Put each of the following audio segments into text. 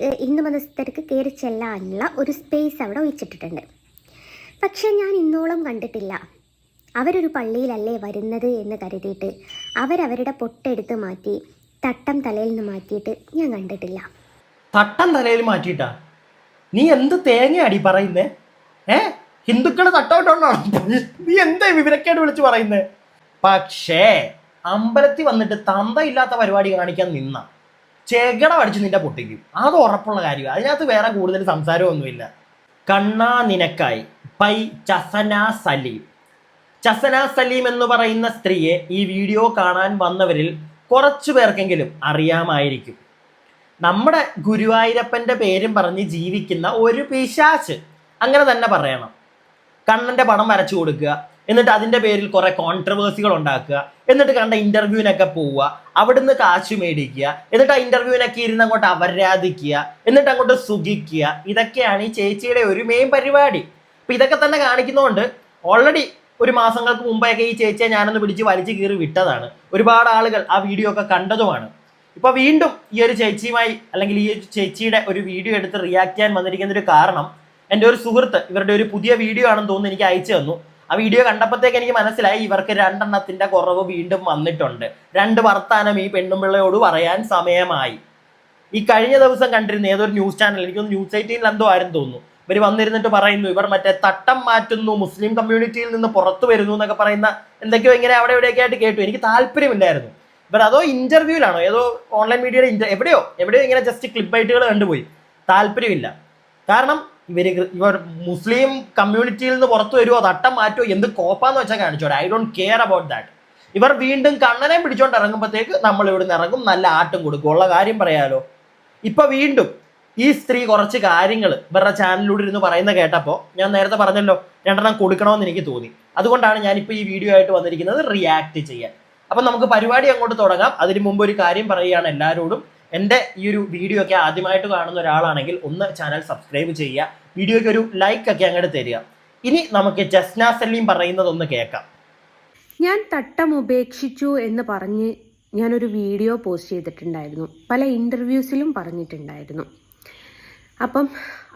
ഹിന്ദു മതസ്ഥർക്ക് കയറി ചെല്ലാനുള്ള ഒരു സ്പേസ് അവിടെ ഒഴിച്ചിട്ടിട്ടുണ്ട്. പക്ഷേ ഞാൻ ഇന്നോളം കണ്ടിട്ടില്ല. അവരൊരു പള്ളിയിലല്ലേ വരുന്നത് എന്ന് കരുതിയിട്ട് അവരവരുടെ പൊട്ടെടുത്ത് മാറ്റി തട്ടം തലയിൽ നിന്ന് മാറ്റിയിട്ട് ഞാൻ കണ്ടിട്ടില്ല. തട്ടം തലയിൽ മാറ്റിയിട്ടാ? നീ എന്ത് തേങ്ങയാടി പറയുന്നേ? ഏ? ഹിന്ദുക്കളെ തട്ടോട്ടോണ്ടാണോ? നീ എന്താ വിവരക്കേട് വിളിച്ച് പറയുന്നേ? പക്ഷേ അമ്പലത്തിൽ വന്നിട്ട് തന്തയില്ലാത്ത പരിപാടി കാണിക്കാൻ നിന്ന. ചെകട അടിച്ച് നിന്റെ പൊട്ടിക്കും. അത് ഉറപ്പുള്ള കാര്യമാണ് അതിനകത്ത് വേറെ കൂടുതൽ സംസാരമൊന്നുമില്ല. കണ്ണാ നിനക്കായി. പൈ ചസന സലീം. ചസന സലീം എന്ന് പറയുന്ന സ്ത്രീയെ ഈ വീഡിയോ കാണാൻ വന്നവരിൽ കുറച്ചു പേർക്കെങ്കിലും അറിയാമായിരിക്കും. നമ്മുടെ ഗുരുവായൂരപ്പന്റെ പേരും പറഞ്ഞ് ജീവിക്കുന്ന ഒരു പിശാച്ച്. അങ്ങനെ തന്നെ പറയണം. കണ്ണന്റെ പടം വരച്ചു കൊടുക്കുക. എന്നിട്ട് അതിന്റെ പേരിൽ കുറെ കോൺട്രവേഴ്സികൾ ഉണ്ടാക്കുക. എന്നിട്ട് കണ്ട ഇന്റർവ്യൂവിനൊക്കെ പോവുക. അവിടുന്ന് കാശ് മേടിക്കുക. എന്നിട്ട് ആ ഇന്റർവ്യൂവിനൊക്കെ ഇരുന്ന് അങ്ങോട്ട് അവരാധിക്കുക. എന്നിട്ട് അങ്ങോട്ട് സുഖിക്കുക. ഇതൊക്കെയാണ് ഈ ചേച്ചിയുടെ ഒരു മെയിൻ പരിപാടി. അപ്പൊ ഇതൊക്കെ തന്നെ കാണിക്കുന്നതുകൊണ്ട് ഓൾറെഡി ഒരു മാസങ്ങൾക്ക് മുമ്പെയൊക്കെ ഈ ചേച്ചിയെ ഞാനൊന്ന് പിടിച്ച് വലിച്ചു കീറി വിട്ടതാണ്. ഒരുപാട് ആളുകൾ ആ വീഡിയോ ഒക്കെ കണ്ടതുമാണ്. ഇപ്പൊ വീണ്ടും ഈ ഒരു ചേച്ചിയുമായി അല്ലെങ്കിൽ ഈ ഒരു ചേച്ചിയുടെ ഒരു വീഡിയോ എടുത്ത് റിയാക്ട് ചെയ്യാൻ വന്നിരിക്കുന്ന ഒരു കാരണം എന്റെ ഒരു സുഹൃത്ത് ഇവരുടെ ഒരു പുതിയ വീഡിയോ ആണെന്ന് തോന്നുന്നു എനിക്ക് അയച്ചു തന്നു. ആ വീഡിയോ കണ്ടപ്പോഴത്തേക്ക് എനിക്ക് മനസ്സിലായി ഇവർക്ക് രണ്ടെണ്ണത്തിന്റെ കുറവ് വീണ്ടും വന്നിട്ടുണ്ട്. രണ്ട് വർത്താനം ഈ പെണ്ണുമ്പിള്ളയോട് പറയാൻ സമയമായി. ഈ കഴിഞ്ഞ ദിവസം കണ്ടിരുന്ന ഏതൊരു ന്യൂസ് ചാനൽ എനിക്കൊന്ന് ന്യൂസ് എയ്റ്റീനിൽ എന്തോ ആരും തോന്നുന്നു. ഇവർ വന്നിരുന്നിട്ട് പറയുന്നു ഇവർ മറ്റേ തട്ടം മാറ്റുന്നു മുസ്ലിം കമ്മ്യൂണിറ്റിയിൽ നിന്ന് പുറത്തു വരുന്നു എന്നൊക്കെ പറയുന്ന എന്തൊക്കെയോ ഇങ്ങനെ അവിടെ ഇവിടെയൊക്കെ ആയിട്ട് കേട്ടു. എനിക്ക് താല്പര്യമില്ലായിരുന്നു. ഇവർ അതോ ഇന്റർവ്യൂലാണോ ഏതോ ഓൺലൈൻ മീഡിയയുടെ എവിടെയോ എവിടെയോ ഇങ്ങനെ ജസ്റ്റ് ക്ലിപ്പ് ബൈറ്റുകൾ കണ്ടുപോയി. താല്പര്യമില്ല. കാരണം ഇവർ ഇവർ മുസ്ലിം കമ്മ്യൂണിറ്റിയിൽ നിന്ന് പുറത്തു വരുമോ തട്ടം മാറ്റുമോ എന്ത് കോപ്പാന്ന് വെച്ചാൽ കാണിച്ചോടെ I don't care about that ഇവർ വീണ്ടും കണ്ണനെ പിടിച്ചോണ്ട് ഇറങ്ങുമ്പോഴത്തേക്ക് നമ്മൾ ഇവിടുന്ന് ഇറങ്ങും. നല്ല ആട്ടും കൊടുക്കും. ഉള്ള കാര്യം പറയാലോ. ഇപ്പൊ വീണ്ടും ഈ സ്ത്രീ കുറച്ച് കാര്യങ്ങൾ ഇവരുടെ ചാനലിലൂടെ ഇരുന്ന് പറയുന്ന കേട്ടപ്പോൾ ഞാൻ നേരത്തെ പറഞ്ഞല്ലോ രണ്ടെണ്ണം കൊടുക്കണമെന്ന് എനിക്ക് തോന്നി. അതുകൊണ്ടാണ് ഞാനിപ്പോൾ ഈ വീഡിയോ ആയിട്ട് വന്നിരിക്കുന്നത് റിയാക്ട് ചെയ്യാൻ. അപ്പം നമുക്ക് പരിപാടി അങ്ങോട്ട് തുടങ്ങാം. അതിന് മുമ്പ് ഒരു കാര്യം പറയുകയാണ് എല്ലാവരോടും എന്റെ ഈ ഒരു വീഡിയോ ഒക്കെ ആദ്യമായിട്ട് കാണുന്ന ഒരാളാണെങ്കിൽ ഒന്ന് ചാനൽ സബ്സ്ക്രൈബ് ചെയ്യുക. വീഡിയോയ്ക്ക് ഒരു ലൈക്ക് ഒക്കെ അങ്ങോട്ട് തരിക. ഇനി നമുക്ക് ജസ്ന സലീം പറയുന്നത് ഒന്ന് കേൾക്കാം. ഞാൻ തട്ടം ഉപേക്ഷിച്ചു എന്ന് പറഞ്ഞ് ഞാനൊരു വീഡിയോ പോസ്റ്റ് ചെയ്തിട്ടുണ്ടായിരുന്നു. പല ഇന്റർവ്യൂസിലും പറഞ്ഞിട്ടുണ്ടായിരുന്നു. അപ്പം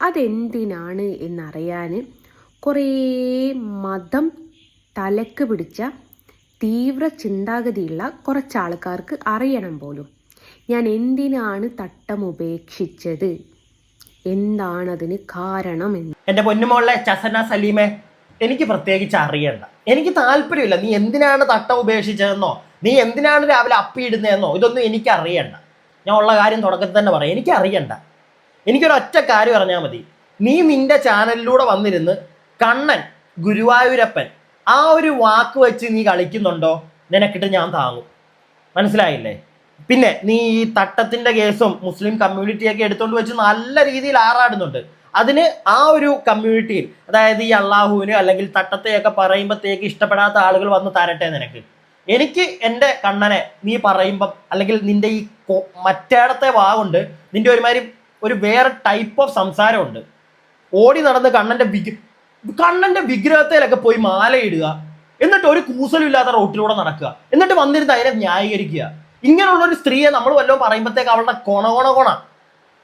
അതെന്തിനാണ് എന്നറിയാൻ കുറേ മതം തലക്ക് പിടിച്ച തീവ്ര ചിന്താഗതിയുള്ള കുറച്ച് ആൾക്കാർക്ക് അറിയണം പോലും. ഞാൻ എന്തിനാണ് തട്ടം ഉപേക്ഷിച്ചത്? എന്താണതിന് കാരണമെന്ന്. എന്റെ പൊന്നുമോളെ ചസന സലീമെ എനിക്ക് പ്രത്യേകിച്ച് അറിയണ്ട. എനിക്ക് താല്പര്യമില്ല. നീ എന്തിനാണ് തട്ട ഉപേക്ഷിച്ചതെന്നോ നീ എന്തിനാണ് രാവിലെ അപ്പിയിടുന്നതെന്നോ ഇതൊന്നും എനിക്ക് അറിയണ്ട. ഞാൻ ഉള്ള കാര്യം തുടക്കത്തിൽ തന്നെ പറയാം. എനിക്ക് അറിയണ്ട. എനിക്കൊരു ഒറ്റ കാര്യം അറിഞ്ഞാൽ മതി. നീ നിന്റെ ചാനലിലൂടെ വന്നിരുന്ന് കണ്ണൻ ഗുരുവായൂരപ്പൻ ആ ഒരു വാക്ക് വെച്ച് നീ കളിക്കുന്നുണ്ടോ? നിനക്കിട്ട് ഞാൻ താങ്ങും. മനസ്സിലായില്ലേ? പിന്നെ നീ ഈ തട്ടത്തിന്റെ കേസും മുസ്ലിം കമ്മ്യൂണിറ്റിയൊക്കെ എടുത്തുകൊണ്ട് വെച്ച് നല്ല രീതിയിൽ ആറാടുന്നുണ്ട്. അതിന് ആ ഒരു കമ്മ്യൂണിറ്റിയിൽ അതായത് ഈ അള്ളാഹുവിന് അല്ലെങ്കിൽ തട്ടത്തെയൊക്കെ പറയുമ്പോഴത്തേക്ക് ഇഷ്ടപ്പെടാത്ത ആളുകൾ വന്ന് തരട്ടെ നിനക്ക്. എനിക്ക് എന്റെ കണ്ണനെ നീ പറയുമ്പം അല്ലെങ്കിൽ നിന്റെ ഈ മറ്റേടത്തെ വാവുണ്ട് നിന്റെ ഒരുമാതിരി ഒരു വേറെ ടൈപ്പ് ഓഫ് സംസാരമുണ്ട്. ഓടി നടന്ന് കണ്ണന്റെ വിഗ് കണ്ണന്റെ വിഗ്രഹത്തിലൊക്കെ പോയി മാലയിടുക. എന്നിട്ട് ഒരു കൂസലും ഇല്ലാത്ത റോട്ടിലൂടെ നടക്കുക. എന്നിട്ട് വന്നിരുന്ന് അതിനെ ന്യായീകരിക്കുക. ഇങ്ങനെയുള്ള ഒരു സ്ത്രീയെ നമ്മൾ വല്ലതും പറയുമ്പോഴത്തേക്ക് അവളുടെ കൊണ കൊണ കൊണ.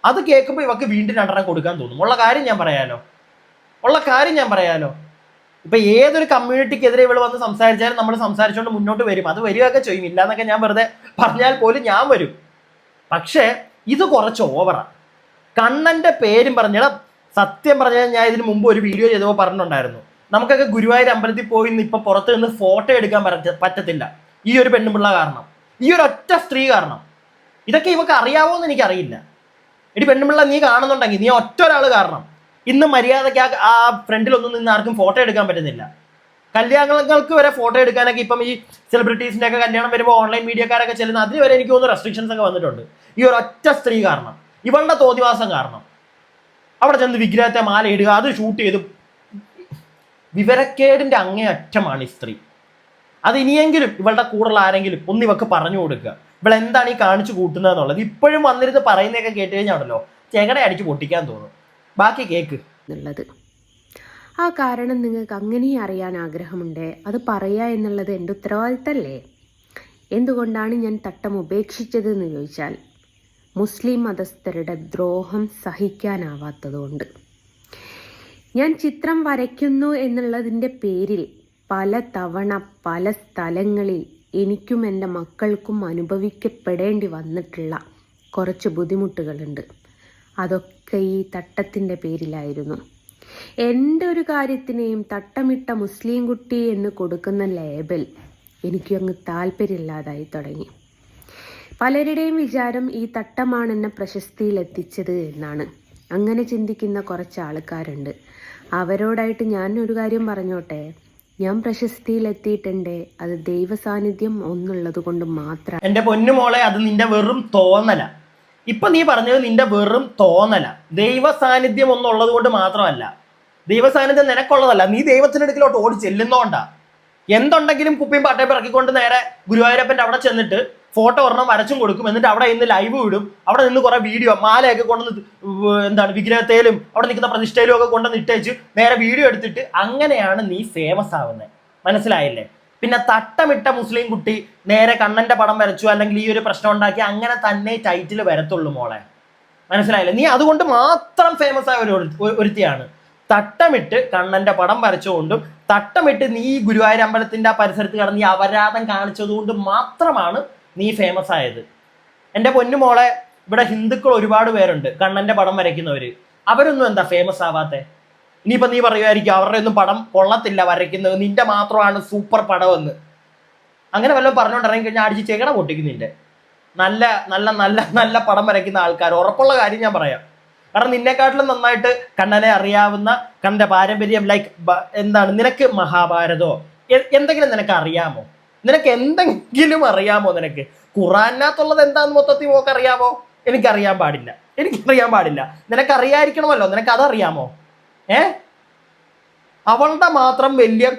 അത് കേൾക്കുമ്പോൾ ഇവക്ക് വീണ്ടും രണ്ടെണ്ണം കൊടുക്കാൻ തോന്നും. ഉള്ള കാര്യം ഞാൻ പറയാലോ. ഉള്ള കാര്യം ഞാൻ പറയാലോ. ഇപ്പൊ ഏതൊരു കമ്മ്യൂണിറ്റിക്കെതിരെ ഇവൾ വന്ന് സംസാരിച്ചാലും നമ്മൾ സംസാരിച്ചുകൊണ്ട് മുന്നോട്ട് വരും. അത് വരികയൊക്കെ ചെയ്യും. ഇല്ലാന്നൊക്കെ ഞാൻ വെറുതെ പറഞ്ഞാൽ പോലും ഞാൻ വരും. പക്ഷേ ഇത് കുറച്ച് ഓവറാണ് കണ്ണന്റെ പേരും പറഞ്ഞാൽ സത്യം പറഞ്ഞാൽ ഞാൻ ഇതിന് മുമ്പ് ഒരു വീഡിയോ ചെയ്തപ്പോൾ പറഞ്ഞിട്ടുണ്ടായിരുന്നു. നമുക്കൊക്കെ ഗുരുവായൂർ അമ്പലത്തിൽ പോയി നിന്ന് ഇപ്പൊ പുറത്ത് നിന്ന് ഫോട്ടോ എടുക്കാൻ പറ്റത്തില്ല. ഈ ഒരു പെണ്ണുപിള്ള കാരണം. ഈ ഒരു ഒറ്റ സ്ത്രീ കാരണം. ഇതൊക്കെ ഇവക്ക് അറിയാവോ എന്ന് എനിക്കറിയില്ല. എടി പെണ്ണുമ്പിള്ള നീ കാണുന്നുണ്ടെങ്കിൽ നീ ഒറ്റ ഒരാൾ കാരണം. ഇന്ന് മര്യാദയ്ക്ക് ആ- ഫ്രണ്ടിലൊന്നും നിന്ന് ആർക്കും ഫോട്ടോ എടുക്കാൻ പറ്റുന്നില്ല. കല്യാണങ്ങൾക്ക് വരെ ഫോട്ടോ എടുക്കാനൊക്കെ ഇപ്പം ഈ സെലിബ്രിറ്റീസിന്റെ ഒക്കെ കല്യാണം വരുമ്പോൾ ഓൺലൈൻ മീഡിയക്കാരൊക്കെ ചെല്ലുന്ന അതിന് വരെ എനിക്ക് തോന്നുന്നു റെസ്ട്രിക്ഷൻസ് ഒക്കെ വന്നിട്ടുണ്ട്. ഈ ഒരു ഒറ്റ സ്ത്രീ കാരണം. ഇവളുടെ തോതിവാസം കാരണം. അവിടെ ചെന്ന് വിഗ്രഹത്തെ മാല ഇടുക അത് ഷൂട്ട് ചെയ്ത്. വിവരക്കേടിന്റെ അങ്ങേയറ്റമാണ് ഈ സ്ത്രീ. അത് ഇനിയെങ്കിലും ഇവളുടെ കൂടെയുള്ള ആരെങ്കിലും ഒന്ന് ഇവക്ക് പറഞ്ഞു കൊടുക്കുക. ഇവൾ എന്താണ് ഈ കാണിച്ചു കൂട്ടുന്നത് എന്നുള്ളത്? ഇപ്പോഴും വന്നിരുന്ന് പറയുന്നതൊക്കെ കേട്ട് കഴിഞ്ഞാണല്ലോ ചെകടെ അടിച്ച് പൊട്ടിക്കാൻ തോന്നും. ബാക്കി കേക്ക്. എന്നുള്ളത്. ആ കാരണം നിങ്ങൾക്ക് അങ്ങനെ അറിയാൻ ആഗ്രഹമുണ്ട്. അത് പറയുക എന്നുള്ളത് എന്റെ ഉത്തരവാദിത്തമല്ലേ എന്തുകൊണ്ടാണ് ഞാൻ തട്ടം ഉപേക്ഷിച്ചതെന്ന് ചോദിച്ചാൽ മുസ്ലിം മതസ്ഥരുടെ ദ്രോഹം സഹിക്കാനാവാത്തതുകൊണ്ട്. ഞാൻ ചിത്രം വരയ്ക്കുന്നു എന്നുള്ളതിന്റെ പേരിൽ പല തവണ പല സ്ഥലങ്ങളിൽ എനിക്കും എന്റെ മക്കൾക്കും അനുഭവിക്കപ്പെടേണ്ടി വന്നിട്ടുള്ള കുറച്ച് ബുദ്ധിമുട്ടുകളുണ്ട്. അതൊക്കെ ഈ തട്ടത്തിന്റെ പേരിലായിരുന്നു. എന്റെ ഒരു കാര്യത്തിനെയും തട്ടമിട്ട മുസ്ലിം കുട്ടി എന്ന് കൊടുക്കുന്ന ലേബൽ എനിക്ക് അങ്ങ് താല്പര്യമില്ലാതായി തുടങ്ങി. പലരുടെയും വിചാരം ഈ തട്ടമാണ് എന്നെ പ്രശസ്തിയിൽ എത്തിച്ചത് എന്നാണ്. അങ്ങനെ ചിന്തിക്കുന്ന കുറച്ച് ആൾക്കാരുണ്ട്. അവരോടായിട്ട് ഞാൻ ഒരു കാര്യം പറഞ്ഞോട്ടെ? ഞാൻ പ്രശസ്തിയിലെത്തിയിട്ടുണ്ട്. അത് ദൈവ സാന്നിധ്യം ഒന്നുള്ളത് കൊണ്ട് മാത്രം. എന്റെ പൊന്നു മോളെ അത് നിന്റെ വെറും തോന്നല. ഇപ്പൊ നീ പറഞ്ഞത് നിന്റെ വെറും തോന്നല. ദൈവ സാന്നിധ്യം ഒന്നുള്ളത് കൊണ്ട് മാത്രമല്ല. ദൈവ സാന്നിധ്യം നിനക്കുള്ളതല്ല. നീ ദൈവത്തിന്റെ അടുക്കിലോട്ട് ഓടി ചെല്ലുന്നോണ്ടാ. എന്തുണ്ടെങ്കിലും കുപ്പിയും പാട്ടയും ഇറക്കിക്കൊണ്ട് നേരെ ഗുരുവായൂരപ്പന്റെ അവിടെ ചെന്നിട്ട് ഫോട്ടോ ഒരെണ്ണം വരച്ചും കൊടുക്കും. എന്നിട്ട് അവിടെ ഇന്ന് ലൈവ് വിടും അവിടെ നിന്ന് കുറെ വീഡിയോ മാലയൊക്കെ കൊണ്ടുവന്ന് എന്താണ് വിഗ്രഹത്തേലും അവിടെ നിൽക്കുന്ന പ്രതിഷ്ഠയിലും ഒക്കെ കൊണ്ടുവന്ന് ഇട്ടേച്ച് വേറെ വീഡിയോ എടുത്തിട്ട് അങ്ങനെയാണ് നീ ഫേമസ് ആവുന്നത് മനസ്സിലായില്ലേ? പിന്നെ തട്ടമിട്ട മുസ്ലിം കുട്ടി നേരെ കണ്ണന്റെ പടം വരച്ചു അല്ലെങ്കിൽ ഈ ഒരു പ്രശ്നം ഉണ്ടാക്കി അങ്ങനെ തന്നെ ടൈറ്റിൽ വരത്തുള്ളൂ മോളെ. മനസ്സിലായില്ലേ? നീ അതുകൊണ്ട് മാത്രം ഫേമസ് ആയ ഒരു ഒരു- ഒരുത്തിയാണ്. തട്ടമിട്ട് കണ്ണന്റെ പടം വരച്ചുകൊണ്ടും തട്ടമിട്ട് നീ ഗുരുവായൂർ അമ്പലത്തിന്റെ ആ പരിസരത്ത് കടന്ന് ഈ അപരാധം കാണിച്ചതുകൊണ്ട് മാത്രമാണ് നീ ഫേമസ് ആയത്. എന്റെ പൊന്നു മോളെ ഇവിടെ ഹിന്ദുക്കൾ ഒരുപാട് പേരുണ്ട്. കണ്ണന്റെ പടം വരയ്ക്കുന്നവര്. അവരൊന്നും എന്താ ഫേമസ് ആവാത്തേ? ഇനിയിപ്പോൾ നീ പറയുമായിരിക്കും അവരുടെ ഒന്നും പടം കൊള്ളത്തില്ല വരയ്ക്കുന്നത് നിന്റെ മാത്രമാണ് സൂപ്പർ പടമെന്ന്. അങ്ങനെ വല്ലതും പറഞ്ഞുകൊണ്ടിറങ്ങി കഴിഞ്ഞാൽ അടിച്ച് ചെകട പൊട്ടിക്കും നിന്റെ. നല്ല നല്ല നല്ല നല്ല പടം വരയ്ക്കുന്ന ആൾക്കാർ ഉറപ്പുള്ള കാര്യം ഞാൻ പറയാം. കാരണം നിന്നെക്കാട്ടിലും നന്നായിട്ട് കണ്ണനെ അറിയാവുന്ന കണ്ണന്റെ പാരമ്പര്യം ലൈക്ക് എന്താണ് നിനക്ക് മഹാഭാരതോ? എന്തെങ്കിലും നിനക്ക് അറിയാമോ? നിനക്ക് എന്തെങ്കിലും അറിയാമോ നിനക്ക്? ഖുറാനകത്തുള്ളത് എന്താന്ന് മൊത്തത്തിൽ മോക്ക് അറിയാമോ? എനിക്കറിയാൻ പാടില്ല. എനിക്കറിയാൻ പാടില്ല. നിനക്ക് അറിയായിരിക്കണമല്ലോ നിനക്ക് അതറിയാമോ? ഏ? അവളുടെ മാത്രം വലിയ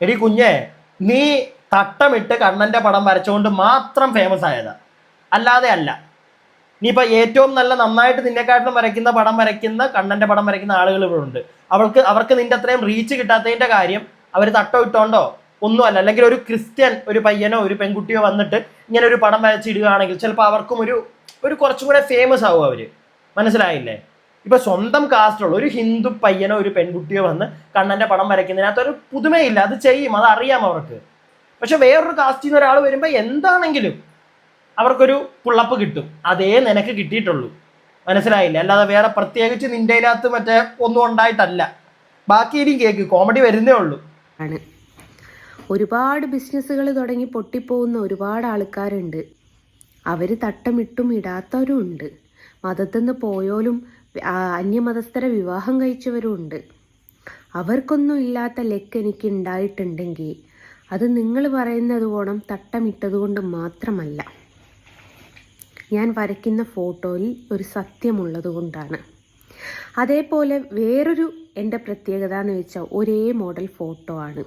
എടി കുഞ്ഞേ നീ തട്ടമിട്ട് കണ്ണന്റെ പടം വരച്ചുകൊണ്ട് മാത്രം ഫേമസ് ആയതാ. അല്ലാതെ അല്ല. നീ ഇപ്പൊ ഏറ്റവും നല്ല നന്നായിട്ട് നിന്നെക്കാട്ടിലും വരയ്ക്കുന്ന പടം വരയ്ക്കുന്ന കണ്ണന്റെ പടം വരയ്ക്കുന്ന ആളുകൾ ഇവിടെ ഉണ്ട് അവൾക്ക് അവർക്ക് നിന്റെ അത്രയും റീച്ച് കിട്ടാത്തതിന്റെ കാര്യം അവർ തട്ടം ഇട്ടോണ്ടോ ഒന്നുമല്ല അല്ലെങ്കിൽ ഒരു ക്രിസ്ത്യൻ ഒരു പയ്യനോ ഒരു പെൺകുട്ടിയോ വന്നിട്ട് ഇങ്ങനെ ഒരു പടം വരച്ചിടുകയാണെങ്കിൽ ചിലപ്പോൾ അവർക്കും ഒരു ഒരു കുറച്ചും കൂടെ ഫേമസ് ആവും അവർ മനസ്സിലായില്ലേ? ഇപ്പൊ സ്വന്തം കാസ്റ്റുള്ള ഒരു ഹിന്ദു പയ്യനോ ഒരു പെൺകുട്ടിയോ വന്ന് കണ്ണന്റെ പടം വരയ്ക്കുന്നതിനകത്ത് ഒരു പുതുമയില്ല. അത് ചെയ്യും. അത് അറിയാം അവർക്ക്. പക്ഷെ വേറൊരു കാസ്റ്റിൽ നിന്ന് ഒരാൾ വരുമ്പോൾ എന്താണെങ്കിലും അവർക്കൊരു പുള്ളപ്പ് കിട്ടും. അതേ നിനക്ക് കിട്ടിയിട്ടുള്ളൂ. മനസ്സിലായില്ല? അല്ലാതെ വേറെ പ്രത്യേകിച്ച് നിന്റെ അതിനകത്ത് മറ്റേ ഒന്നും ഉണ്ടായിട്ടല്ല. ബാക്കി ഇനിയും കേക്ക്. കോമഡി വരുന്നേ ഉള്ളൂ. ഒരുപാട് ബിസിനസ്സുകൾ തുടങ്ങി പൊട്ടിപ്പോകുന്ന ഒരുപാട് ആൾക്കാരുണ്ട്. അവർ തട്ടമിട്ടും ഇടാത്തവരും ഉണ്ട്. മതത്തിൽ നിന്ന് പോയോലും അന്യമതസ്ഥരെ വിവാഹം കഴിച്ചവരും ഉണ്ട്. അവർക്കൊന്നും ഇല്ലാത്ത ലെക്ക് എനിക്ക് ഉണ്ടായിട്ടുണ്ടെങ്കിൽ അത് നിങ്ങൾ പറയുന്നത് ഓണം തട്ടമിട്ടതുകൊണ്ട് മാത്രമല്ല. ഞാൻ വരയ്ക്കുന്ന ഫോട്ടോയിൽ ഒരു സത്യമുള്ളത് കൊണ്ടാണ്. അതേപോലെ വേറൊരു എന്റെ പ്രത്യേകത എന്ന് വെച്ചാൽ ഒരേ മോഡൽ ഫോട്ടോ ആണ്.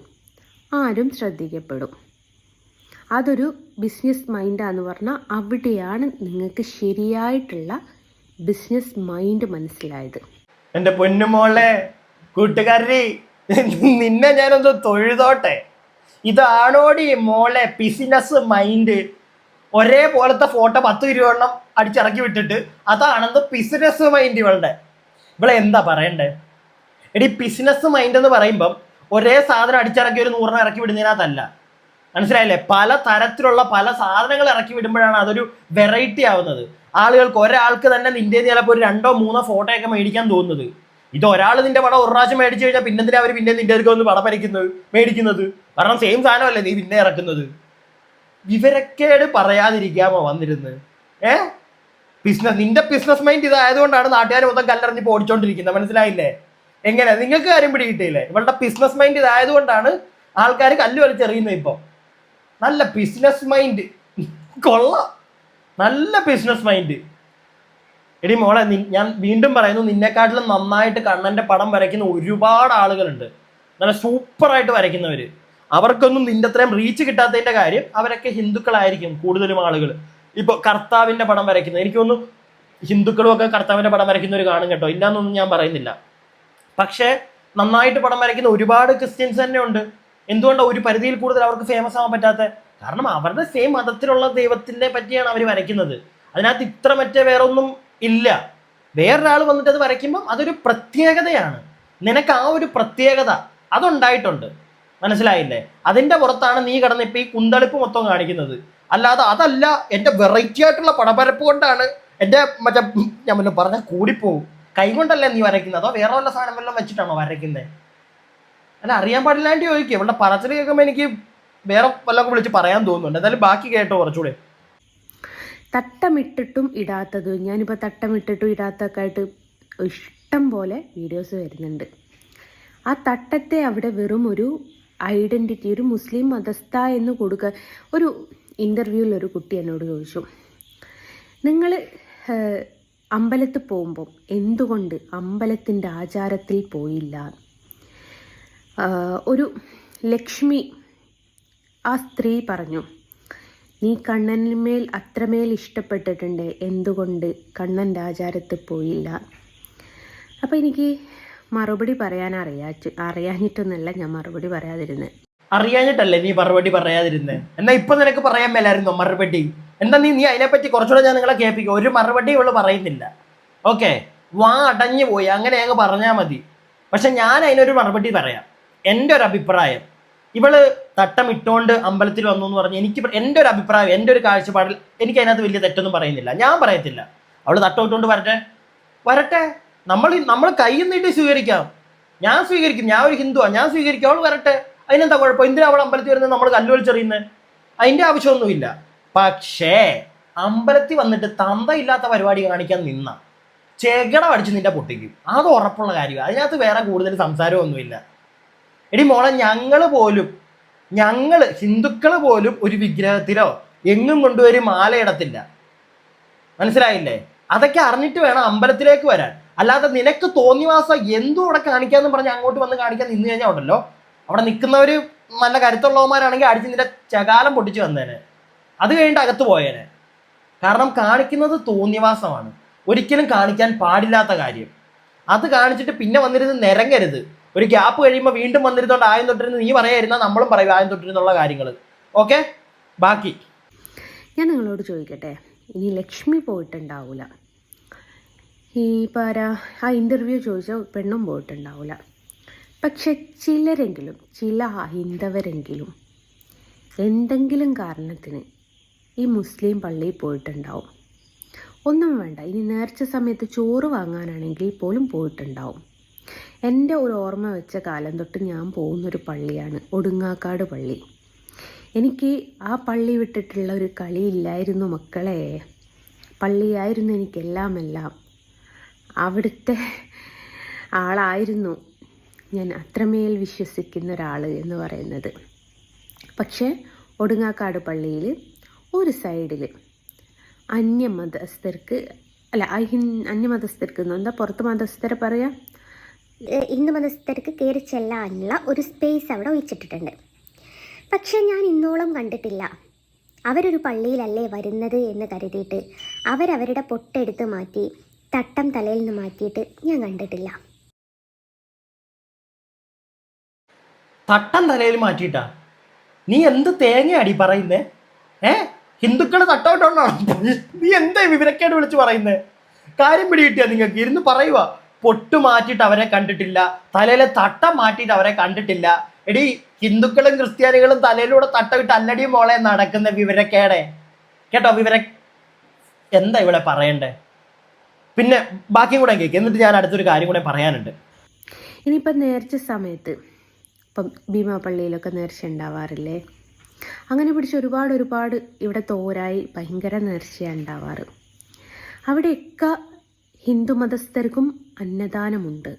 ആരും ശ്രദ്ധിക്കപ്പെടും. അതൊരു ബിസിനസ് മൈൻഡാന്ന് പറഞ്ഞാൽ അവിടെയാണ് നിങ്ങൾക്ക് ശരിയായിട്ടുള്ള ബിസിനസ് മൈൻഡ് മനസ്സിലായത്. എന്റെ പൊന്നുമോളെ കൂട്ടുകാരി നിന്നെ ഞാനൊന്ന് തൊഴുതോട്ടെ. ഇതാണോടി മോളെ ബിസിനസ് മൈൻഡ് ഒരേപോലത്തെ ഫോട്ടോ പത്ത് രൂപണ്ണം അടിച്ചിറക്കി വിട്ടിട്ട് അതാണെന്ന് ബിസിനസ് മൈൻഡ് ഇവളുടെ. ഇവളെ എന്താ പറയണ്ടേ? എടി ബിസിനസ് മൈൻഡ് എന്ന് പറയുമ്പം ഒരേ സാധനം അടിച്ചിറക്കി ഒരു നൂറെണ്ണം ഇറക്കി വിടുന്നതിനകത്തല്ല. മനസ്സിലായില്ലേ? പല തരത്തിലുള്ള പല സാധനങ്ങൾ ഇറക്കി വിടുമ്പോഴാണ് അതൊരു വെറൈറ്റി ആവുന്നത്. ആളുകൾക്ക് ഒരാൾക്ക് തന്നെ നിന്റെ ചിലപ്പോൾ ഒരു രണ്ടോ മൂന്നോ ഫോട്ടോ ഒക്കെ മേടിക്കാൻ തോന്നുന്നത്. ഇത് ഒരാൾ നിന്റെ പടം ഒരു പ്രാവശ്യം മേടിച്ചു കഴിഞ്ഞാൽ പിന്നെ അവർ പിന്നെ നിന്റെ അടുത്ത് വന്ന് പടം വരയ്ക്കുന്നത് മേടിക്കുന്നത്? കാരണം സെയിം സാധനമല്ലേ നീ പിന്നെ ഇറക്കുന്നത്? വിവരക്കേട് പറയാതിരിക്കാമോ വന്നിരുന്ന്? ഏ? ബിസിനസ് നിന്റെ ബിസിനസ് മൈൻഡ് ഇതായതുകൊണ്ടാണ് നാട്ടുകാർ മൊത്തം കല്ലെറിഞ്ഞ് ഓടിച്ചോണ്ടിരിക്കുന്നത്. മനസ്സിലായില്ലേ? എങ്ങനെ? നിങ്ങൾക്ക് കാര്യം പിടികിട്ടിയില്ലേ? ഇവളുടെ ബിസിനസ് മൈൻഡ് ഇതായതുകൊണ്ടാണ് ആൾക്കാർ കല്ല് വലിച്ചെറിയുന്നത് ഇപ്പൊ. നല്ല ബിസിനസ് മൈൻഡ് കൊള്ളാം. നല്ല ബിസിനസ് മൈൻഡ് എടി മോളെ ഞാൻ വീണ്ടും പറയുന്നു നിന്നെക്കാട്ടിലും നന്നായിട്ട് കണ്ണന്റെ പടം വരയ്ക്കുന്ന ഒരുപാട് ആളുകളുണ്ട്. നല്ല സൂപ്പറായിട്ട് വരയ്ക്കുന്നവര്. അവർക്കൊന്നും നിന്റെ അത്രയും റീച്ച് കിട്ടാത്തതിന്റെ കാര്യം അവരൊക്കെ ഹിന്ദുക്കളായിരിക്കും കൂടുതലും ആളുകൾ ഇപ്പൊ കർത്താവിന്റെ പടം വരയ്ക്കുന്നത് എനിക്കൊന്നും ഹിന്ദുക്കളും ഒക്കെ കർത്താവിന്റെ പടം വരയ്ക്കുന്നവർ കാണും കേട്ടോ. ഇല്ലാന്നൊന്നും ഞാൻ പറയുന്നില്ല. പക്ഷേ നന്നായിട്ട് പടം വരയ്ക്കുന്ന ഒരുപാട് ക്രിസ്ത്യൻസ് തന്നെ ഉണ്ട്. എന്തുകൊണ്ടാണ് ഒരു പരിധിയിൽ കൂടുതൽ അവർക്ക് ഫേമസ് ആവാൻ പറ്റാത്ത? കാരണം അവരുടെ സെയിം മതത്തിലുള്ള ദൈവത്തിനെ പറ്റിയാണ് അവർ വരയ്ക്കുന്നത്. അതിനകത്ത് ഇത്ര മറ്റേ വേറെ ഒന്നും ഇല്ല. വേറൊരാൾ വന്നിട്ട് അത് വരയ്ക്കുമ്പം അതൊരു പ്രത്യേകതയാണ്. നിനക്ക് ആ ഒരു പ്രത്യേകത അതുണ്ടായിട്ടുണ്ട്. മനസ്സിലായില്ലേ? അതിന്റെ പുറത്താണ് നീ കിടന്ന് ഇപ്പം ഈ കുന്തളിപ്പ് മൊത്തം കാണിക്കുന്നത്. അല്ലാതെ അതല്ല എന്റെ വെറൈറ്റി ആയിട്ടുള്ള പടപരപ്പ് കൊണ്ടാണ് എന്റെ മറ്റേ ഞാൻ പറഞ്ഞാൽ പറഞ്ഞ കൂടിപ്പോവും. കൈ കൊണ്ടല്ലേ നീ വരയ്ക്കുന്നത്? അതോ വേറെ വല്ല സാധനം വല്ലതും വെച്ചിട്ടാണോ വരയ്ക്കുന്നത്? അല്ല അറിയാൻ പാടില്ലാണ്ട് ചോദിക്കുക ഇവളുടെ പറച്ചിൽ കേൾക്കുമ്പോൾ എനിക്ക് വേറെ വല്ലതൊക്കെ വിളിച്ച് പറയാൻ തോന്നുന്നുണ്ട്. എന്തായാലും ബാക്കി കേട്ടോ കുറച്ചുകൂടെ. തട്ടമിട്ടിട്ടും ഇടാത്തത് ഞാനിപ്പോൾ തട്ടമിട്ടിട്ടും ഇടാത്തൊക്കെ ആയിട്ട് ഇഷ്ടം പോലെ വീഡിയോസ് വരുന്നുണ്ട്. ആ തട്ടത്തെ അവിടെ വെറും ഒരു ഐഡന്റിറ്റി ഒരു മുസ്ലിം മതസ്ഥ എന്ന് കൊടുക്കുക ഒരു ഇന്റർവ്യൂവിൽ ഒരു കുട്ടി എന്നോട് ചോദിച്ചു. നിങ്ങൾ അമ്പലത്തിൽ പോകുമ്പം എന്തുകൊണ്ട് അമ്പലത്തിന്റെ ആചാരത്തിൽ പോയില്ല? ഒരു ലക്ഷ്മി ആ സ്ത്രീ പറഞ്ഞു നീ കണ്ണന്മേൽ അത്രമേൽ ഇഷ്ടപ്പെട്ടിട്ടുണ്ട് എന്തുകൊണ്ട് കണ്ണന്റെ ആചാരത്തിൽ പോയില്ല? അപ്പോൾ എനിക്ക് മറുപടി പറയാൻ അറിയാ അറിയാഞ്ഞിട്ടൊന്നല്ല ഞാൻ മറുപടി പറയാതിരുന്നത് അറിയാഞ്ഞിട്ടല്ലേ നീ മറുപടി പറയാതിരുന്നത് എന്നാ ഇപ്പൊ നിനക്ക് പറയാൻ മേലായിരുന്നോ മറുപടി? എന്താ നീ നീ അതിനെപ്പറ്റി കുറച്ചുകൂടെ ഞാൻ നിങ്ങളെ കേൾപ്പിക്കും. ഒരു മറുപടി ഇവൾ പറയുന്നില്ല. ഓക്കെ? വാ അടഞ്ഞു പോയി. അങ്ങനെ അങ്ങ് പറഞ്ഞാൽ മതി. പക്ഷെ ഞാൻ അതിനൊരു മറുപടി പറയാം. എന്റെ ഒരു അഭിപ്രായം. ഇവൾ തട്ടം ഇട്ടുകൊണ്ട് അമ്പലത്തിൽ വന്നു എന്ന് പറഞ്ഞ് എനിക്ക് എന്റെ ഒരു അഭിപ്രായം എന്റെ ഒരു കാഴ്ചപ്പാടിൽ എനിക്ക് അതിനകത്ത് വലിയ തെറ്റൊന്നും പറയുന്നില്ല. ഞാൻ പറയത്തില്ല. അവൾ തട്ടം ഇട്ടുകൊണ്ട് വരട്ടെ. വരട്ടെ നമ്മൾ നമ്മൾ കൈ നീട്ടി സ്വീകരിക്കാം. ഞാൻ സ്വീകരിക്കും. ഞാൻ ഒരു ഹിന്ദുവാ. ഞാൻ സ്വീകരിക്കും. അവൾ വരട്ടെ. അതിനെന്താ കുഴപ്പം? എന്തിനാ അവൾ അമ്പലത്തിൽ വരുന്നത്? നമ്മൾ കല്ലുവലിച്ചെറിയുന്നത് അതിന്റെ ആവശ്യമൊന്നുമില്ല. പക്ഷേ അമ്പലത്തിൽ വന്നിട്ട് തന്തയില്ലാത്ത പരിപാടി കാണിക്കാൻ നിന്ന ചെകട അടിച്ച് നിന്റെ പൊട്ടിക്കും. അത് ഉറപ്പുള്ള കാര്യമാണ് അതിനകത്ത് വേറെ കൂടുതൽ സംസാരമൊന്നുമില്ല. എടി മോളെ ഞങ്ങൾ പോലും ഞങ്ങൾ ഹിന്ദുക്കൾ പോലും ഒരു വിഗ്രഹത്തിലോ എങ്ങും കൊണ്ടുവരും മാലയിടത്തില്ല മനസ്സിലായില്ലേ? അതൊക്കെ അറിഞ്ഞിട്ട് വേണം അമ്പലത്തിലേക്ക് വരാൻ. അല്ലാതെ നിനക്ക് തോന്നിവാസം എന്തും അവിടെ കാണിക്കാന്ന് പറഞ്ഞ് അങ്ങോട്ട് വന്ന് കാണിക്കാൻ നിന്ന് കഴിഞ്ഞാൽ ഉണ്ടല്ലോ. അവിടെ നിൽക്കുന്നവർ നല്ല കരുത്തുള്ളവന്മാരാണെങ്കിൽ അടിച്ച് നിന്റെ ചകാലം പൊട്ടിച്ച് വന്നേനെ. അത് കഴിഞ്ഞിട്ട് അകത്ത് പോയേനെ. കാരണം കാണിക്കുന്നത് തോന്നിവാസമാണ്. ഒരിക്കലും കാണിക്കാൻ പാടില്ലാത്ത കാര്യം. അത് കാണിച്ചിട്ട് പിന്നെ വന്നിരുന്ന് നിരങ്ങരുത്. ഒരു ഗ്യാപ്പ് കഴിയുമ്പോൾ വീണ്ടും വന്നിരുന്നോണ്ട് ആയം തൊട്ടിരുന്ന് നീ പറയായിരുന്ന നമ്മളും പറയും ആയം തൊട്ടിരുന്നുള്ള കാര്യങ്ങൾ ഓക്കെ ബാക്കി. ഞാൻ നിങ്ങളോട് ചോദിക്കട്ടെ? ഇനി ലക്ഷ്മി പോയിട്ടുണ്ടാവില്ല ഈ പാരാ ആ ഇന്റർവ്യൂ ചോദിച്ച പെണ്ണും പോയിട്ടുണ്ടാവില്ല പക്ഷെ ചിലരെങ്കിലും ചില ഹൈന്ദവരെങ്കിലും എന്തെങ്കിലും കാരണത്തിന് ഈ മുസ്ലിം പള്ളിയിൽ പോയിട്ടുണ്ടാവും. ഒന്നും വേണ്ട. ഇനി നേർച്ച സമയത്ത് ചോറ് വാങ്ങാനാണെങ്കിൽ പോലും പോയിട്ടുണ്ടാവും. എന്റെ ഒരു ഓർമ്മ വെച്ച കാലം തൊട്ട് ഞാൻ പോകുന്നൊരു പള്ളിയാണ് ഒടുങ്ങാക്കാട് പള്ളി. എനിക്ക് ആ പള്ളി വിട്ടിട്ടുള്ള ഒരു കളിയില്ലായിരുന്നു മക്കളെ. പള്ളിയായിരുന്നു എനിക്കെല്ലാം എല്ലാം. അവിടുത്തെ ആളായിരുന്നു ഞാൻ അത്രമേൽ വിശ്വസിക്കുന്ന ഒരാൾ എന്ന് പറയുന്നത്. പക്ഷേ ഒടുങ്ങാക്കാട് പള്ളിയിൽ ഒരു സൈഡിൽ അന്യമതസ്ഥർക്ക് അല്ല അഹിൻ അന്യമതസ്ഥർക്ക് എന്നോ എന്താ പുറത്ത് മതസ്ഥരെ പറയാം? ഹിന്ദു മതസ്ഥർക്ക് കയറി ചെല്ലാനുള്ള ഒരു സ്പേസ് അവിടെ ഒഴിച്ചിട്ടിട്ടുണ്ട് പക്ഷേ ഞാൻ ഇന്നോളം കണ്ടിട്ടില്ല. അവരൊരു പള്ളിയിലല്ലേ വരുന്നത് എന്ന് കരുതിയിട്ട് അവരവരുടെ പൊട്ടെടുത്ത് മാറ്റി തട്ടം തലയിൽ നിന്ന് മാറ്റിയിട്ട് ഞാൻ കണ്ടിട്ടില്ല. തട്ടം തലയിൽ മാറ്റിയിട്ടാ? നീ എന്ത് തേങ്ങയാടി പറയുന്നേ? ഏ? ഹിന്ദുക്കൾ തട്ടോട്ടോണ്ടാണോ നീ എന്താ വിവരക്കേട് വിളിച്ച് പറയുന്നത് കാര്യം പിടികിട്ടിയാ നിങ്ങൾക്ക് ഇരുന്ന് പറയുക പൊട്ട് മാറ്റിയിട്ട് അവരെ കണ്ടിട്ടില്ല. തലയിലെ തട്ട മാറ്റിയിട്ട് അവരെ കണ്ടിട്ടില്ല. എടി ഹിന്ദുക്കളും ക്രിസ്ത്യാനികളും തലയിലൂടെ തട്ടമിട്ട് അല്ലടി മോളെ നടക്കുന്ന വിവരക്കേടെ? കേട്ടോ വിവര എന്താ ഇവിടെ പറയണ്ടേ? പിന്നെ ബാക്കി കൂടെ കേൾക്കും എന്നിട്ട് ഞാൻ അടുത്തൊരു കാര്യം കൂടെ പറയാനുണ്ട്. ഇനിയിപ്പം നേർച്ച സമയത്ത് ഇപ്പം ഭീമാപ്പള്ളിയിലൊക്കെ നേർച്ച ഉണ്ടാവാറില്ലേ? അങ്ങനെ പിടിച്ച് ഒരുപാട് ഒരുപാട് ഇവിടെ തോരായി ഭയങ്കര നേർച്ചയാണ് ഉണ്ടാവാറ്. അവിടെയൊക്കെ ഹിന്ദു മതസ്ഥർക്കും അന്നദാനമുണ്ട്.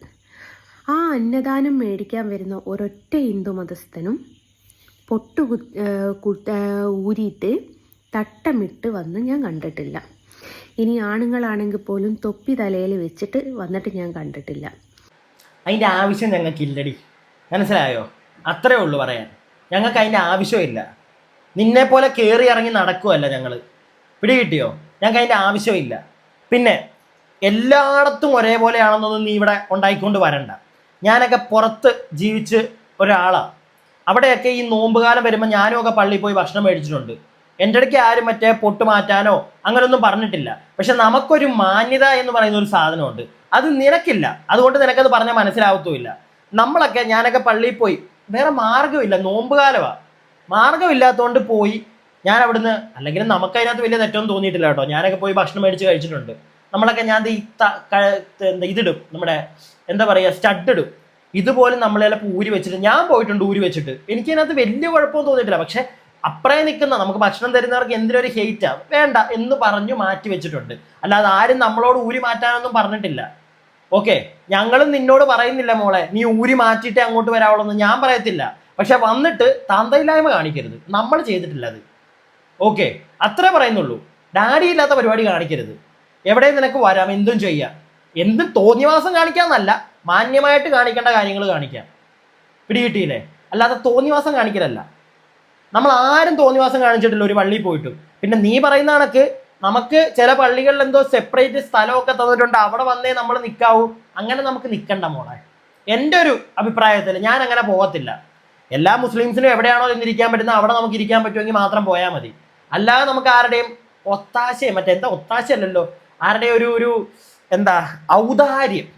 ആ അന്നദാനം മേടിക്കാൻ വരുന്ന ഒരൊറ്റ ഹിന്ദു മതസ്ഥനും പൊട്ടു ഊരിയിട്ട് തട്ടമിട്ട് വന്ന് ഞാൻ കണ്ടിട്ടില്ല. ഇനി ആണുങ്ങളാണെങ്കിൽ പോലും തൊപ്പി തലയിൽ വെച്ചിട്ട് വന്നിട്ട് ഞാൻ കണ്ടിട്ടില്ല. അതിന്റെ ആവശ്യം ഞങ്ങൾക്കില്ലടി. മനസ്സിലായോ? അത്രേ ഉള്ളൂ പറയാൻ. ഞങ്ങൾക്ക് അതിന്റെ ആവശ്യമില്ല. നിന്നെ പോലെ കയറി ഇറങ്ങി നടക്കുമല്ല ഞങ്ങൾ പിടി കിട്ടിയോ ഞങ്ങൾക്ക് അതിന്റെ ആവശ്യമില്ല. പിന്നെ എല്ലായിടത്തും ഒരേപോലെയാണെന്നൊന്നും നീ ഇവിടെ ഉണ്ടായിക്കൊണ്ട് വരണ്ട. ഞാനൊക്കെ പുറത്ത് ജീവിച്ച് ഒരാളാണ് അവിടെയൊക്കെ ഈ നോമ്പുകാലം വരുമ്പോൾ ഞാനും ഒക്കെ പള്ളിയിൽ പോയി ഭക്ഷണം മേടിച്ചിട്ടുണ്ട്. എന്റെ ഇടയ്ക്ക് ആരും മറ്റേ പൊട്ട് മാറ്റാനോ അങ്ങനെയൊന്നും പറഞ്ഞിട്ടില്ല. പക്ഷെ നമുക്കൊരു മാന്യത എന്ന് പറയുന്ന ഒരു സാധനമുണ്ട്. അത് നിനക്കില്ല. അതുകൊണ്ട് നിനക്കത് പറഞ്ഞാൽ മനസ്സിലാവത്തുമില്ല. നമ്മളൊക്കെ ഞാനൊക്കെ പള്ളിയിൽ പോയി വേറെ മാർഗമില്ല നോമ്പുകാലമാണ് മാർഗമില്ലാത്തതുകൊണ്ട് പോയി ഞാൻ അവിടുന്ന് അല്ലെങ്കിൽ നമുക്ക് അതിനകത്ത് വലിയ തെറ്റൊന്നും തോന്നിയിട്ടില്ല കേട്ടോ. ഞാനൊക്കെ പോയി ഭക്ഷണം മേടിച്ച് കഴിച്ചിട്ടുണ്ട്. നമ്മളൊക്കെ ഞാൻ ഈ എന്താ ഇതിടും. നമ്മുടെ എന്താ പറയുക സ്റ്റഡ് ഇടും ഇതുപോലെ ചിലപ്പോൾ ഊരി വെച്ചിട്ട് ഞാൻ പോയിട്ടുണ്ട് ഊരി വെച്ചിട്ട്. എനിക്ക് അതിനകത്ത് വലിയ കുഴപ്പമൊന്നും തോന്നിയിട്ടില്ല. പക്ഷെ അപ്പറേ നിൽക്കുന്ന നമുക്ക് ഭക്ഷണം തരുന്നവർക്ക് എന്തിനൊരു ഹെയ്റ്റാ വേണ്ട എന്ന് പറഞ്ഞു മാറ്റി വെച്ചിട്ടുണ്ട്. അല്ലാതെ ആരും നമ്മളോട് ഊരി മാറ്റാനൊന്നും പറഞ്ഞിട്ടില്ല. ഓക്കെ? ഞങ്ങളും നിന്നോട് പറയുന്നില്ല മോളെ നീ ഊരി മാറ്റിയിട്ടേ അങ്ങോട്ട് വരാവുള്ളൂ എന്ന് ഞാൻ പറയത്തില്ല. പക്ഷെ വന്നിട്ട് താന്തയില്ലായ്മ കാണിക്കരുത്. നമ്മൾ ചെയ്തിട്ടില്ല അത്. ഓക്കെ അത്രേ പറയുന്നുള്ളൂ. ഡാഡി ഇല്ലാത്ത പരിപാടി കാണിക്കരുത്. എവിടെ നിനക്ക് വരാം എന്തും ചെയ്യാം. എന്തും തോന്നിവാസം കാണിക്കാന്നല്ല മാന്യമായിട്ട് കാണിക്കേണ്ട കാര്യങ്ങൾ കാണിക്കാം. പിടികിട്ടിയില്ലേ? അല്ലാതെ തോന്നിവാസം കാണിക്കലല്ല. നമ്മൾ ആരും തോന്നിവാസം കാണിച്ചിട്ടില്ല ഒരു വള്ളി പോയിട്ടും. പിന്നെ നീ പറയുന്ന കണക്ക് നമുക്ക് ചില പള്ളികളിൽ എന്തോ സെപ്പറേറ്റ് സ്ഥലമൊക്കെ തന്നിട്ടുണ്ട്. അവിടെ വന്നേ നമ്മൾ നിൽക്കാവൂ അങ്ങനെ നമുക്ക് നിൽക്കണ്ട മോളെ. എന്റെ ഒരു അഭിപ്രായത്തിൽ ഞാൻ അങ്ങനെ പോകത്തില്ല. എല്ലാ മുസ്ലിംസിനും എവിടെയാണോ ഇരിക്കാൻ പറ്റുന്നത് അവിടെ നമുക്ക് ഇരിക്കാൻ പറ്റുമെങ്കിൽ മാത്രം പോയാൽ മതി. അല്ലാതെ നമുക്ക് ആരുടെയും ഒത്താശയും മറ്റേ എന്താ ഒത്താശയല്ലല്ലോ? ആരുടെ ഒരു ഒരു എന്താ ഔദാര്യം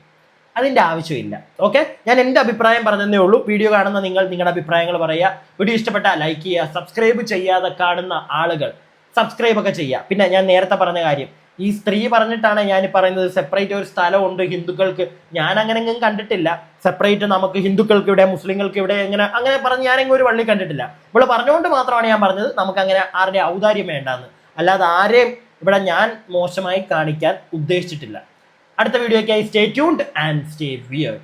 അതിന്റെ ആവശ്യമില്ല. ഓക്കെ? ഞാൻ എന്റെ അഭിപ്രായം പറഞ്ഞതേ ഉള്ളൂ. വീഡിയോ കാണുന്ന നിങ്ങൾ നിങ്ങളുടെ അഭിപ്രായങ്ങൾ പറയുക. വീഡിയോ ഇഷ്ടപ്പെട്ടാൽ ലൈക്ക് ചെയ്യുക സബ്സ്ക്രൈബ് ചെയ്യാതെ കാണുന്ന ആളുകൾ സബ്സ്ക്രൈബ് ഒക്കെ ചെയ്യുക പിന്നെ ഞാൻ നേരത്തെ പറഞ്ഞ കാര്യം ഈ സ്ത്രീ പറഞ്ഞിട്ടാണ് ഞാൻ പറയുന്നത് സെപ്പറേറ്റ് ഒരു സ്ഥലമുണ്ട് ഹിന്ദുക്കൾക്ക്. ഞാൻ അങ്ങനെ എങ്ങും കണ്ടിട്ടില്ല. സെപ്പറേറ്റ് നമുക്ക് ഹിന്ദുക്കൾക്ക് ഇവിടെ മുസ്ലിങ്ങൾക്ക് ഇവിടെ എങ്ങനെ അങ്ങനെ പറഞ്ഞ് ഞാനെങ്കിലും ഒരു വള്ളി കണ്ടിട്ടില്ല. ഇവിടെ പറഞ്ഞുകൊണ്ട് മാത്രമാണ് ഞാൻ പറഞ്ഞത് നമുക്ക് അങ്ങനെ ആരുടെ ഔദാര്യം വേണ്ടാന്ന്. അല്ലാതെ ആരെയും ഇവിടെ ഞാൻ മോശമായി കാണിക്കാൻ ഉദ്ദേശിച്ചിട്ടില്ല. അടുത്ത വീഡിയോയ്ക്കായി stay tuned and stay weird